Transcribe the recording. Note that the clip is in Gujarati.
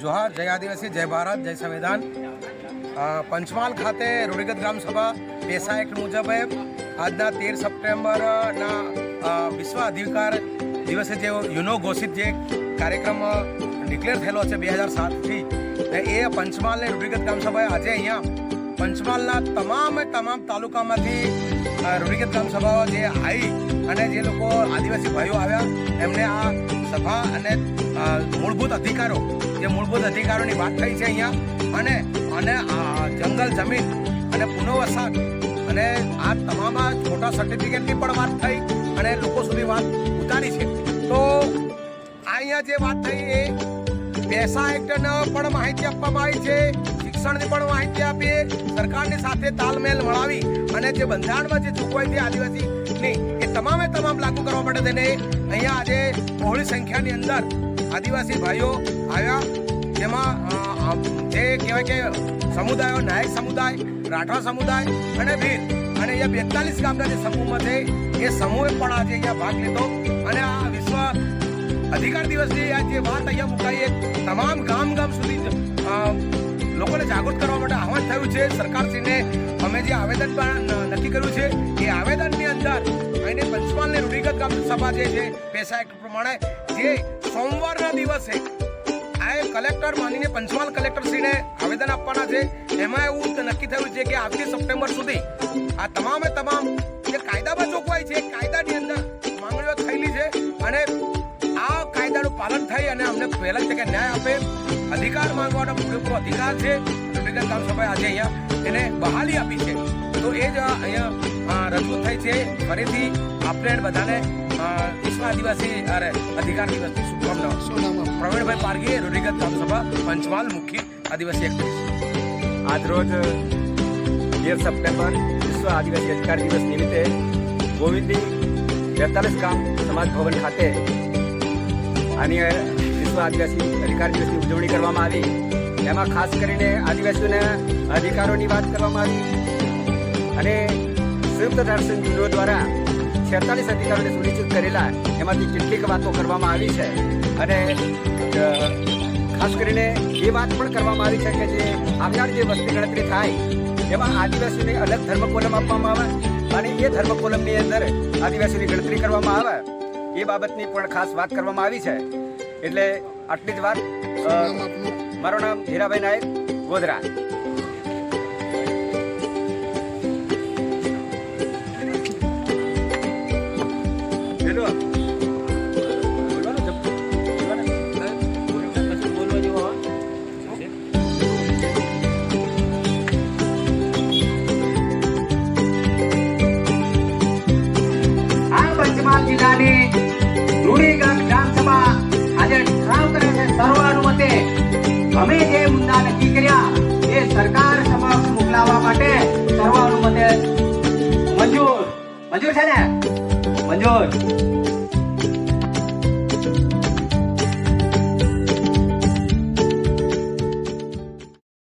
જોહાર, જય આદિવાસી, જય ભારત, જય સંવિધાન. પંચમહાલ ખાતે રૂઢિગત ગ્રામ સભા પેસા એક્ટ મુજબ આજના તેર સપ્ટેમ્બરના વિશ્વ અધિકાર દિવસે જે યુનો ઘોષિત જે કાર્યક્રમ ડિક્લેર થયેલો છે બે હજાર સાતથી એ પંચમહાલને રૂઢિગત ગ્રામસભાએ આજે અહીંયા પંચમહાલના તમામે, તમામ તાલુકામાંથી રૂઢિગત ગ્રામ સભાઓ જે આવી અને જે લોકો આદિવાસી ભાઈઓ આવ્યા, એમને આ સભા અને મૂળભૂત અધિકારો, જે મૂળભૂત અધિકારોની વાત થઈ છે અહીંયા. અને અને જંગલ, જમીન અને પુનઃવસાહત અને આ તમામ ખોટા સર્ટિફિકેટની પણ વાત થઈ અને લોકો સુધી વાત ઉતારી છે. તો અહીંયા જે વાત થઈ એ પૈસા એક્ટને પણ માહિતી આપવામાં આવી છે. શિક્ષણની પણ માહિતી આપીએ. સરકારની સાથે તાલમેલ મળાવી અને જે બંધારણમાં જે જોગવાઈ છે આદિવાસીની, એ તમામે તમામ લાગુ કરવા માટે તેને અહીંયા આજે બહોળી સંખ્યાની અંદર આદિવાસી ભાઈઓ આવ્યા. જેમાં જે કહેવાય કે સમુદાયો નાયક સમુદાય રાઠવા સમુદાય અને ભીલ. અને અહીંયા બેતાલીસ ગામના જે સમૂહમાં છે, એ સમૂહે પણ આજે અહીંયા ભાગ લીધો. અને આ વિશ્વ અધિકાર દિવસની આ જે વાત અહીંયા મુકાઈ તમામ ગામ ગામ સુધી લોકોને જાગૃત કરવા માટે આહવાન થયું છે. સરકારશ્રીને અમે જે આવેદન પણ નક્કી કર્યું છે, એ આવેદનની અંદર અહીંને પંચમહાલની રૂઢિગત ગ્રામ સભા જે છે, પેશા એક્ટ પ્રમાણે જે સોમવારના દિવસે આ કલેક્ટર માનીને પંચમહાલ કલેક્ટરશ્રીને આવેદન આપવાના છે, એમાં એવું નક્કી થયું છે કે આવતી સપ્ટેમ્બર સુધી આ તમામે તમામ જે કાયદામાં જોગવાઈ છે કાયદાની પાલન થાય અને અમને પહેલા તકે ન્યાય આપે. અધિકાર માંગવાનો પૂરેપૂરો અધિકાર છે. રૂઢિગત ગ્રામ સભાએ આજે અહીંયા એને બહાલી આપી છે. તો એ જ અહીંયા રજૂ થઈ છે. ફરીથી આપણે બધાને વિશ્વ આદિવાસી અરે અધિકાર દિવસની શુભકામનાઓ. શું પ્રવીણભાઈ પારગી રૂઢિગત ગ્રામ સભા પંચમહાલ મુખ્ય આદિવાસી એક્ટિવિસ્ટ આજરોજ તેર સપ્ટેમ્બર વિશ્વ આદિવાસી અધિકાર દિવસ નિમિત્તે ગોવિંદી બેતાલીસ ગામ સમાજ ભવન ખાતે આની વિશ્વ આદિવાસી અધિકાર દિવસની ઉજવણી કરવામાં આવી. એમાં ખાસ કરીને આદિવાસીઓના અધિકારોની વાત કરવામાં આવી. અને સંયુક્ત રાષ્ટ્ર બ્યુરો દ્વારા છેતાલીસ અધિકારોને સુનિશ્ચિત કરેલા એમાંથી કેટલીક વાતો કરવામાં આવી છે. અને ખાસ કરીને એ વાત પણ કરવામાં આવી છે કે જે આવનાર જે વસ્તી ગણતરી થાય, એમાં આદિવાસીઓને અલગ ધર્મ કોલમ આપવામાં આવે અને એ ધર્મ કોલમની અંદર આદિવાસીની ગણતરી કરવામાં આવે. એ બાબતની પણ ખાસ વાત કરવામાં આવી છે એટલે આટલી જ વાત? મારું નામ હીરાભાઈ નાયક, ગોધરા પેલો અમે જે મુદ્દા નક્કી કર્યા, એ સરકાર સમક્ષ મોકલાવવા માટે સર્વાનુમતે મંજૂર. મંજૂર છે ને? મંજૂર.